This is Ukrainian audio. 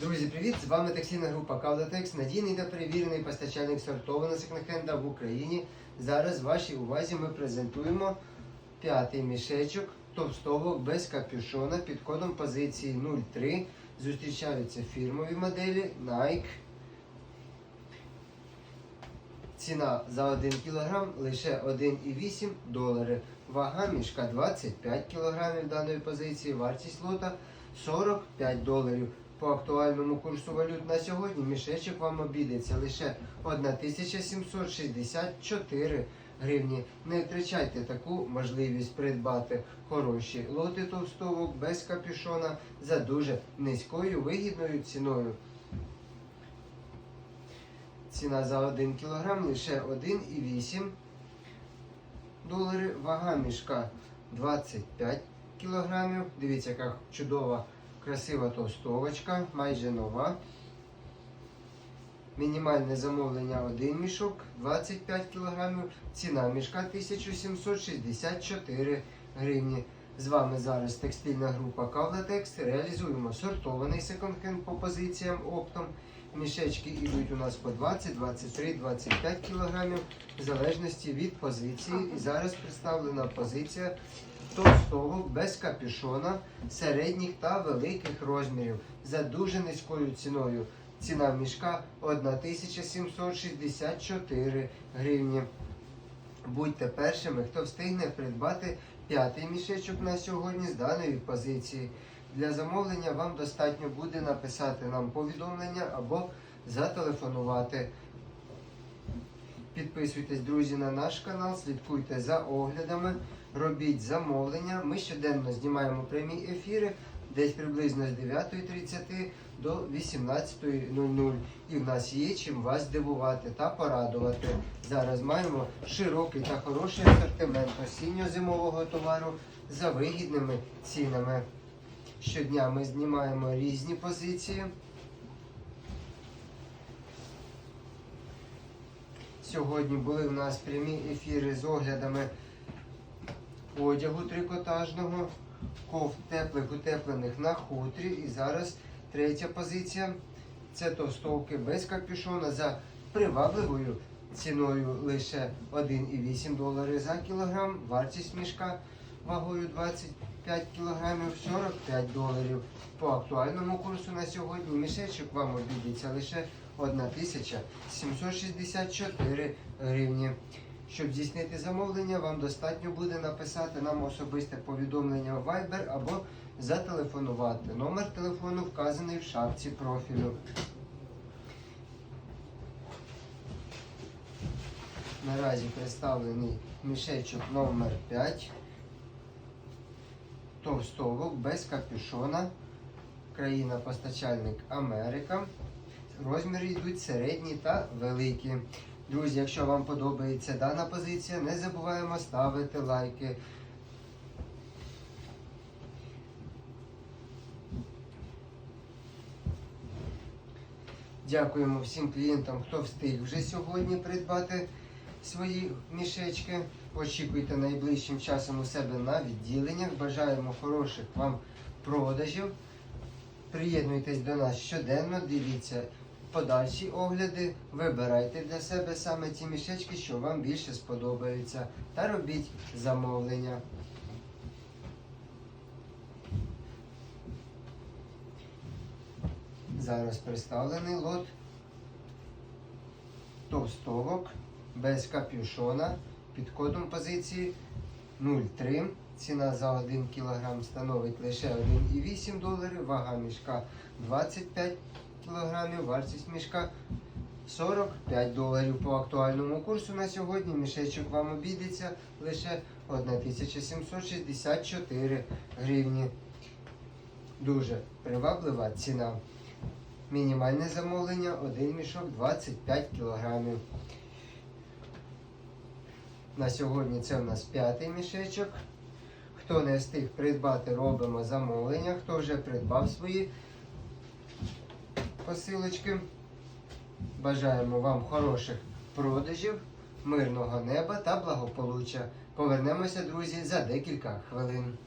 Друзі, привіт! З вами таксійна група Кавдатекс, надійний та перевірений постачальник сортованого секонд-хенда в Україні. Зараз вашій увазі ми презентуємо п'ятий мішечок товстовок без капюшона під кодом позиції 03. Зустрічаються фірмові моделі Nike. Ціна за 1 кг лише 1,8 долари. Вага мішка 25 кг даної позиції, вартість лота 45 доларів. По актуальному курсу валют на сьогодні мішечок вам обійдеться лише 1764 гривні. Не втрачайте таку можливість придбати хороші лоти товстовок без капюшона за дуже низькою вигідною ціною. Ціна за 1 кг лише 1,8 долари. Вага мішка 25 кг. Дивіться, яка чудова, красива толстовочка, майже нова. Мінімальне замовлення один мішок 25 кг. Ціна мішка 1764 гривні. З вами зараз текстильна група Кавлатекс. Реалізуємо сортований секонд-хенд по позиціям оптом. Мішечки йдуть у нас по 20, 23, 25 кг в залежності від позиції. І зараз представлена позиція товстовок без капюшона середніх та великих розмірів за дуже низькою ціною. Ціна мішка 1764 гривні. Будьте першими, хто встигне придбати п'ятий мішечок на сьогодні з даної позиції. Для замовлення вам достатньо буде написати нам повідомлення або зателефонувати. Підписуйтесь, друзі, на наш канал, слідкуйте за оглядами, робіть замовлення. Ми щоденно знімаємо прямі ефіри десь приблизно з 9.30 до 18.00. І в нас є чим вас здивувати та порадувати. Зараз маємо широкий та хороший асортимент осінньо-зимового товару за вигідними цінами. Щодня ми знімаємо різні позиції. Сьогодні були в нас прямі ефіри з оглядами одягу трикотажного, кофт теплих утеплених на хутрі. І зараз третя позиція це товстовки без капюшона за привабливою ціною лише 1,8 долари за кілограм. Вартість мішка вагою 25 кілограмів 45 доларів. По актуальному курсу на сьогодні мішечок вам обійдеться лише 1764 гривні. Щоб здійснити замовлення, вам достатньо буде написати нам особисте повідомлення в Viber або зателефонувати. Номер телефону вказаний в шапці профілю. Наразі представлений мішечок номер 5 товстовок без капюшона. Країна-постачальник Америка. Розміри йдуть середні та великі. Друзі, якщо вам подобається дана позиція, не забуваємо ставити лайки. Дякуємо всім клієнтам, хто встиг вже сьогодні придбати свої мішечки. Очікуйте найближчим часом у себе на відділеннях. Бажаємо хороших вам продажів. Приєднуйтесь до нас щоденно, дивіться подальші огляди, вибирайте для себе саме ті мішечки, що вам більше сподобаються, та робіть замовлення. Зараз представлений лот товстовок без капюшона під кодом позиції 0,3. Ціна за 1 кг становить лише 1,8 доларів, вага мішка 25 кг, вартість мішка 45 доларів. По актуальному курсу на сьогодні мішечок вам обійдеться лише 1764 гривні. Дуже приваблива ціна. Мінімальне замовлення один мішок 25 кг. На сьогодні це у нас п'ятий мішечок. Хто не встиг придбати, робимо замовлення. Хто вже придбав свої посилочки. Бажаємо вам хороших продажів, мирного неба та благополуччя. Повернемося, друзі, за декілька хвилин.